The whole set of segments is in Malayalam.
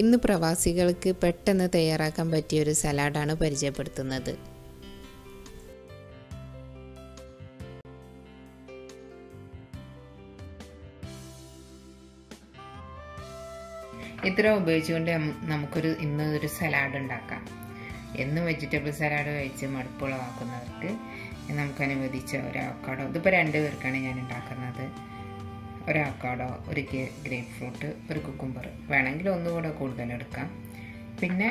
ഇന്ന് പ്രവാസികൾക്ക് പെട്ടെന്ന് തയ്യാറാക്കാൻ പറ്റിയ ഒരു സലാഡാണ് പരിചയപ്പെടുത്തുന്നത്. ഇത്ര ഉപയോഗിച്ചുകൊണ്ട് നമുക്കൊരു ഇന്ന് ഒരു സലാഡ് ഉണ്ടാക്കാം. എന്നും വെജിറ്റബിൾ സലാഡ് കഴിച്ച് മടുപ്പുളവാക്കുന്നവർക്ക് നമുക്ക് അനുവദിച്ച ഒരു അവക്കാടോ. ഇതിപ്പോൾ രണ്ട് പേർക്കാണ് ഞാൻ ഉണ്ടാക്കുന്നത്. ഒരു അവക്കാടോ ഒരു ഗ്രേപ്പ് ഫ്രൂട്ട് ഒരു കുക്കുംബർ വേണമെങ്കിൽ ഒന്നുകൂടെ കൂടുതൽ എടുക്കാം. പിന്നെ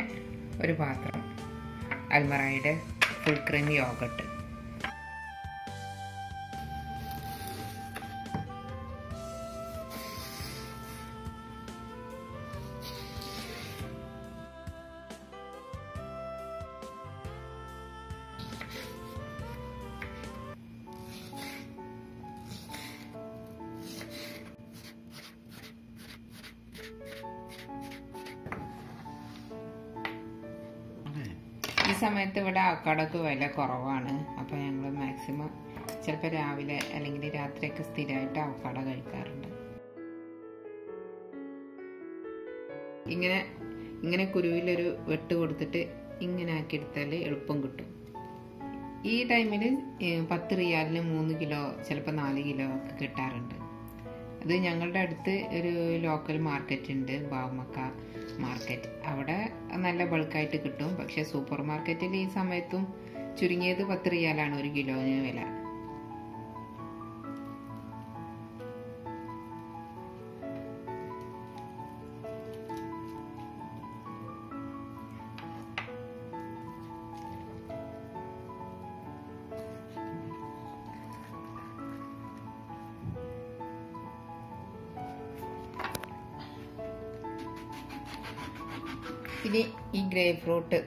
ഒരു പാത്രം അൽമറായുടെ ഫുൾ ക്രീം യോഗട്ട് സമയത്ത് ഇവിടെ അവക്കാടൊക്കെ വില കുറവാണ്. അപ്പോൾ ഞങ്ങൾ മാക്സിമം ചിലപ്പോൾ രാവിലെ അല്ലെങ്കിൽ രാത്രിയൊക്കെ സ്ഥിരമായിട്ട് അവക്കാട കഴിക്കാറുണ്ട്. ഇങ്ങനെ ഇങ്ങനെ കുരുവിലൊരു വെട്ട് കൊടുത്തിട്ട് ഇങ്ങനെ ആക്കി എടുത്താൽ എളുപ്പം കിട്ടും. ഈ ടൈമിൽ പത്ത് റിയാലിന് മൂന്ന് കിലോ ചിലപ്പോൾ നാല് കിലോ ഒക്കെ കിട്ടാറുണ്ട്. അത് ഞങ്ങളുടെ അടുത്ത് ഒരു ലോക്കൽ മാർക്കറ്റ് ഉണ്ട് ബാവമക്ക മാർക്കറ്റ് അവിടെ നല്ല ബൾക്കായിട്ട് കിട്ടും. പക്ഷേ സൂപ്പർ മാർക്കറ്റിൽ ഈ സമയത്തും ചുരുങ്ങിയത് പത്ത് റിയാലാണ് ഒരു കിലോന് വില. ഇനി ഈ ഗ്രേപ്പ് ഫ്രൂട്ട്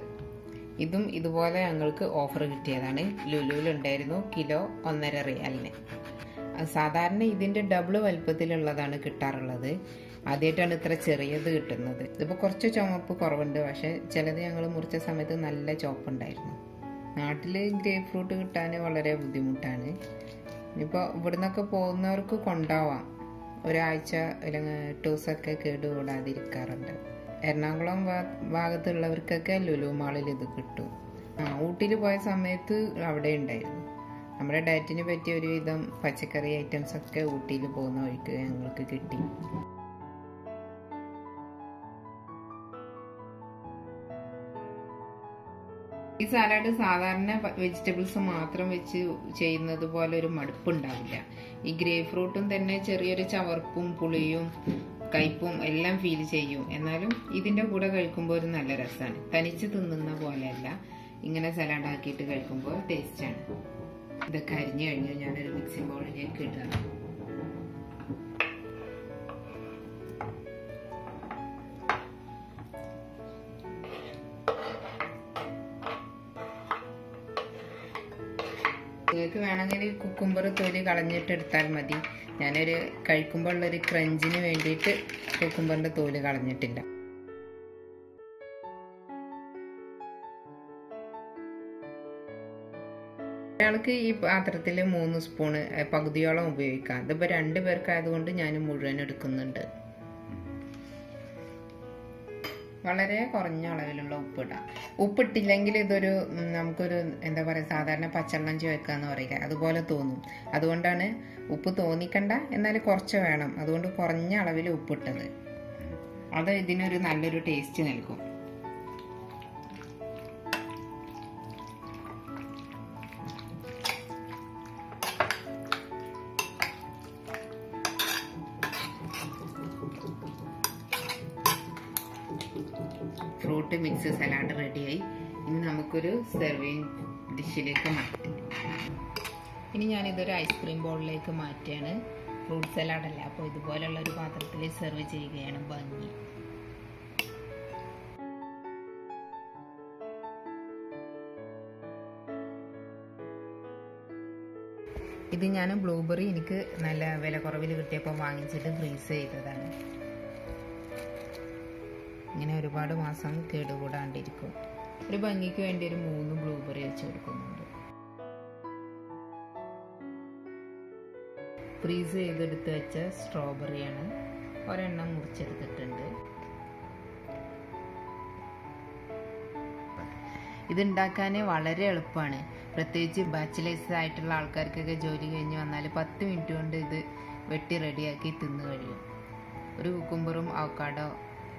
ഇതും ഇതുപോലെ ഞങ്ങൾക്ക് ഓഫർ കിട്ടിയതാണ്. ലുലുവിലുണ്ടായിരുന്നു. കിലോ ഒന്നര റിയാലിന്. സാധാരണ ഇതിന്റെ ഡബിൾ വലുപ്പത്തിലുള്ളതാണ് കിട്ടാറുള്ളത്. ആദ്യമായിട്ടാണ് ഇത്ര ചെറിയത് കിട്ടുന്നത്. ഇതിപ്പോൾ കുറച്ച് ചുമപ്പ് കുറവുണ്ട്. പക്ഷേ ചിലത് ഞങ്ങൾ മുറിച്ച സമയത്ത് നല്ല ചുവപ്പുണ്ടായിരുന്നു. നാട്ടിൽ ഗ്രേപ്പ് ഫ്രൂട്ട് കിട്ടാൻ വളരെ ബുദ്ധിമുട്ടാണ്. ഇപ്പോൾ ഇവിടുന്നൊക്കെ പോകുന്നവർക്ക് കൊണ്ടാവാം ഒരാഴ്ച അല്ലെങ്കിൽ ടൂസൊക്കെ കേടുകൂടാതിരിക്കാറുണ്ട്. എറണാകുളം ഭാഗത്തുള്ളവർക്കൊക്കെ ലുലു മാളിൽ ഇത് കിട്ടും. ആ ഊട്ടിയിൽ പോയ സമയത്ത് അവിടെ ഉണ്ടായിരുന്നു. നമ്മുടെ ഡയറ്റിന് പറ്റിയ ഒരുവിധം പച്ചക്കറി ഐറ്റംസ് ഒക്കെ ഊട്ടിയിൽ പോകുന്ന വഴിക്ക് ഞങ്ങൾക്ക് കിട്ടി. ഈ സാലഡ് സാധാരണ വെജിറ്റബിൾസ് മാത്രം വെച്ച് ചെയ്യുന്നത് പോലെ ഒരു മടുപ്പുണ്ടാവില്ല. ഈ ഗ്രേ ഫ്രൂട്ടും തന്നെ ചെറിയൊരു ചവർപ്പും പുളിയും കയ്പും എല്ലാം ഫീൽ ചെയ്യും. എന്നാലും ഇതിന്റെ കൂടെ കഴിക്കുമ്പോൾ ഒരു നല്ല രസമാണ് തനിച്ച് തിന്നുന്ന പോലെയല്ല. ഇങ്ങനെ സലാഡ് ആക്കിയിട്ട് കഴിക്കുമ്പോൾ ടേസ്റ്റാണ് ഇതൊക്കെ അരിഞ്ഞു കഴിഞ്ഞ് ഞാനൊരു മിക്സിംഗ് ബൗളിലേക്ക് ഇടുകയാണ് നിങ്ങൾക്ക് വേണമെങ്കിൽ കുക്കുംബർ തൊലി കളഞ്ഞിട്ട് എടുത്താൽ മതി. ഞാനൊരു കഴിക്കുമ്പോൾ ഉള്ളൊരു ക്രഞ്ചിന് വേണ്ടിയിട്ട് കുക്കുംബറിന്റെ തോൽ കളഞ്ഞിട്ടില്ല. ഒരാൾക്ക് ഈ പാത്രത്തിൽ മൂന്ന് സ്പൂണ് പകുതിയോളം ഉപയോഗിക്കാം. ഇതിപ്പോൾ രണ്ട് പേർക്കായതുകൊണ്ട് ഞാൻ മുഴുവൻ എടുക്കുന്നുണ്ട്. വളരെ കുറഞ്ഞ അളവിലുള്ള ഉപ്പിടാം. ഉപ്പിട്ടില്ലെങ്കിൽ ഇതൊരു നമുക്കൊരു എന്താ പറയുക സാധാരണ പച്ചവെള്ളം ചോദിക്കുക എന്ന് പറയുക. അതുപോലെ തോന്നും. അതുകൊണ്ടാണ് ഉപ്പ് തോന്നിക്കണ്ട എന്നാൽ കുറച്ച് വേണം. അതുകൊണ്ട് കുറഞ്ഞ അളവിൽ ഉപ്പിട്ടത്. അത് ഇതിനൊരു നല്ലൊരു ടേസ്റ്റ് നൽകും. ഫ്രൂട്ട് മിക്സ് സലാഡ് റെഡിയായി ഇനി നമുക്കൊരു സെർവിങ് ഡിഷിലേക്ക് മാറ്റാം. ഇനി ഞാനിതൊരു ഐസ്ക്രീം ബോളിലേക്ക് മാറ്റിയാണ് ഫ്രൂട്ട് സലാഡല്ല അപ്പോൾ ഇതുപോലുള്ള ഒരു പാത്രത്തിൽ സെർവ് ചെയ്യുകയാണ് ഭംഗി. ഇത് ഞാൻ ബ്ലൂബെറി എനിക്ക് നല്ല വില കുറവിൽ കിട്ടിയപ്പോൾ വാങ്ങിച്ചിട്ട് ഫ്രീസ് ചെയ്തതാണ്. ഇങ്ങനെ ഒരുപാട് മാസം കേടുകൂടാണ്ടിരിക്കും. ഒരു ഭംഗിക്ക് വേണ്ടി ഒരു മൂന്ന് ബ്ലൂബെറി വെച്ച് കൊടുക്കുന്നുണ്ട്. ഫ്രീസ് ചെയ്തെടുത്ത് വെച്ച സ്ട്രോബെറിയാണ് ഒരെണ്ണം മുറിച്ചെടുത്തിട്ടുണ്ട്. ഇതുണ്ടാക്കാൻ വളരെ എളുപ്പമാണ്. പ്രത്യേകിച്ച് ബാച്ചിലേഴ്സ് ആയിട്ടുള്ള ആൾക്കാർക്കൊക്കെ ജോലി കഴിഞ്ഞ് വന്നാൽ പത്ത് മിനിറ്റ് കൊണ്ട് ഇത് വെട്ടി റെഡിയാക്കി തിന്നു കഴിയും ഒരു കുക്കുമ്പറും അവക്കാടോ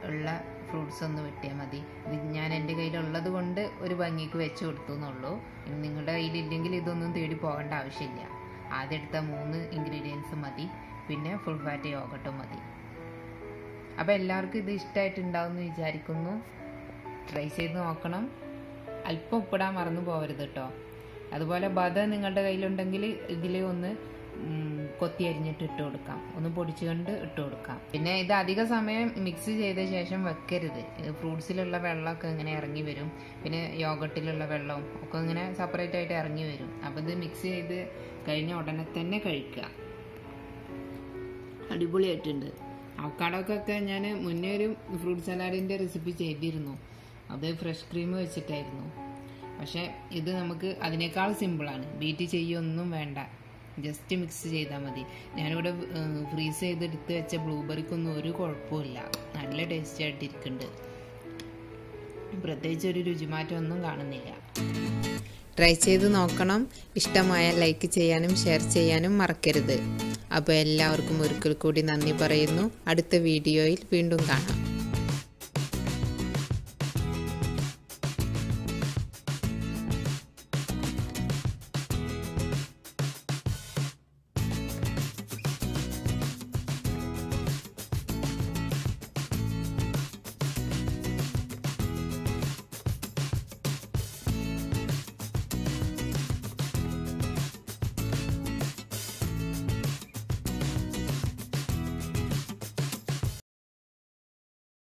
ഉള്ള ഫ്രൂട്ട്സ് ഒന്ന് വെട്ടിയാൽ മതി. ഇത് ഞാൻ എന്റെ കയ്യിലുള്ളത് കൊണ്ട് ഒരു ഭംഗിക്ക് വെച്ച് കൊടുത്തു എന്നുള്ളൂ നിങ്ങളുടെ കയ്യിലില്ലെങ്കിൽ ഇതൊന്നും തേടി പോകേണ്ട ആവശ്യമില്ല. ആദ്യം എടുത്ത മൂന്ന് ഇൻഗ്രീഡിയൻസ് മതി. പിന്നെ ഫുൾ ഫാറ്റ് യോഗട്ടും മതി. അപ്പോൾ എല്ലാവർക്കും ഇത് ഇഷ്ടമായിട്ടുണ്ടാവും എന്ന് വിചാരിക്കുന്നു. ട്രൈ ചെയ്ത് നോക്കണം. അല്പം ഉപ്പിടാൻ മറന്നു പോകരുത് കേട്ടോ അതുപോലെ ബദ നിങ്ങളുടെ കയ്യിലുണ്ടെങ്കിൽ ഇതിൽ ഒന്ന് കൊത്തി അരിഞ്ഞിട്ട് ഇട്ട് കൊടുക്കാം. ഒന്ന് പൊടിച്ചുകൊണ്ട് ഇട്ട് കൊടുക്കാം. പിന്നെ ഇത് അധിക സമയം മിക്സ് ചെയ്ത ശേഷം വെക്കരുത്. ഫ്രൂട്ട്സിലുള്ള വെള്ളമൊക്കെ ഇങ്ങനെ ഇറങ്ങി വരും. പിന്നെ യോഗട്ടിലുള്ള വെള്ളവും ഒക്കെ ഇങ്ങനെ സെപ്പറേറ്റ് ആയിട്ട് ഇറങ്ങി വരും. അപ്പം ഇത് മിക്സ് ചെയ്ത് കഴിഞ്ഞ ഉടനെ തന്നെ കഴിക്കുക. അടിപൊളിയായിട്ടുണ്ട്. അവക്കാടൊക്കെ ഞാൻ മുന്നേ ഒരു ഫ്രൂട്ട് സലാഡിന്റെ റെസിപ്പി ചെയ്തിരുന്നു. അത് ഫ്രഷ് ക്രീം വെച്ചിട്ടായിരുന്നു. പക്ഷേ ഇത് നമുക്ക് അതിനേക്കാൾ സിമ്പിളാണ് ബീറ്റ് ചെയ്യൊന്നും വേണ്ട. ജസ്റ്റ് മിക്സ് ചെയ്താൽ മതി. ഞാനിവിടെ ഫ്രീസ് ചെയ്തെടുത്ത് വെച്ച ബ്ലൂബെറിക്കൊന്നും ഒരു കുഴപ്പമില്ല നല്ല ടേസ്റ്റി ആയിട്ടിരിക്കുന്നുണ്ട് പ്രത്യേകിച്ച് ഒരു രുചിമാറ്റം ഒന്നും കാണുന്നില്ല. ട്രൈ ചെയ്ത് നോക്കണം. ഇഷ്ടമായ ലൈക്ക് ചെയ്യാനും ഷെയർ ചെയ്യാനും മറക്കരുത്. അപ്പോൾ എല്ലാവർക്കും ഒരിക്കൽ കൂടി നന്ദി പറയുന്നു. അടുത്ത വീഡിയോയിൽ വീണ്ടും കാണാം.